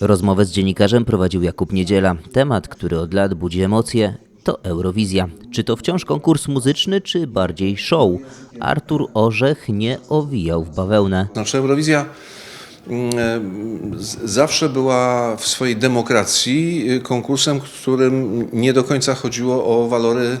Rozmowę z dziennikarzem prowadził Jakub Niedziela. Temat, który od lat budzi emocje, to Eurowizja. Czy to wciąż konkurs muzyczny, czy bardziej show? Artur Orzech nie owijał w bawełnę. Znaczy Eurowizja mm, zawsze była w swojej demokracji y, konkursem, w którym nie do końca chodziło o walory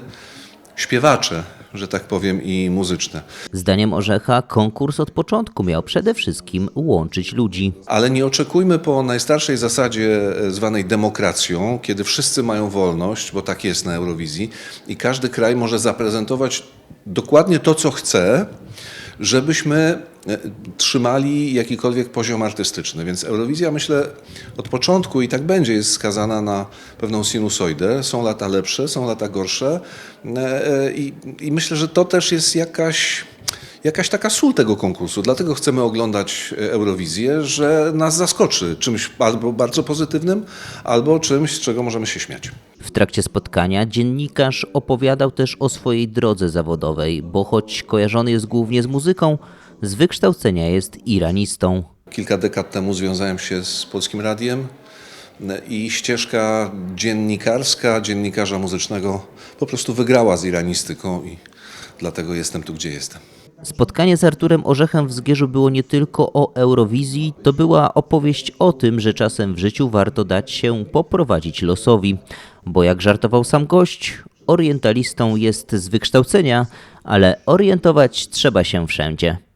śpiewacze, że tak powiem, i muzyczne. Zdaniem Orzecha konkurs od początku miał przede wszystkim łączyć ludzi. Ale nie oczekujmy po najstarszej zasadzie e, zwanej demokracją, kiedy wszyscy mają wolność, bo tak jest na Eurowizji, i każdy kraj może zaprezentować dokładnie to, co chce, żebyśmy e, trzymali jakikolwiek poziom artystyczny. Więc Eurowizja, myślę, od początku i tak będzie, jest skazana na pewną sinusoidę. Są lata lepsze, są lata gorsze e, e, i, i myślę, że to też jest jakaś jakaś taka sól tego konkursu. Dlatego chcemy oglądać e, Eurowizję, że nas zaskoczy czymś albo bardzo pozytywnym, albo czymś, z czego możemy się śmiać. W trakcie spotkania dziennikarz opowiadał też o swojej drodze zawodowej, bo choć kojarzony jest głównie z muzyką, z wykształcenia jest iranistą. Kilka dekad temu związałem się z Polskim Radiem e, i ścieżka dziennikarska, dziennikarza muzycznego po prostu wygrała z iranistyką i dlatego jestem tu, gdzie jestem. Spotkanie z Arturem Orzechem w Zgierzu było nie tylko o Eurowizji, to była opowieść o tym, że czasem w życiu warto dać się poprowadzić losowi. Bo jak żartował sam gość, orientalistą jest z wykształcenia, ale orientować trzeba się wszędzie.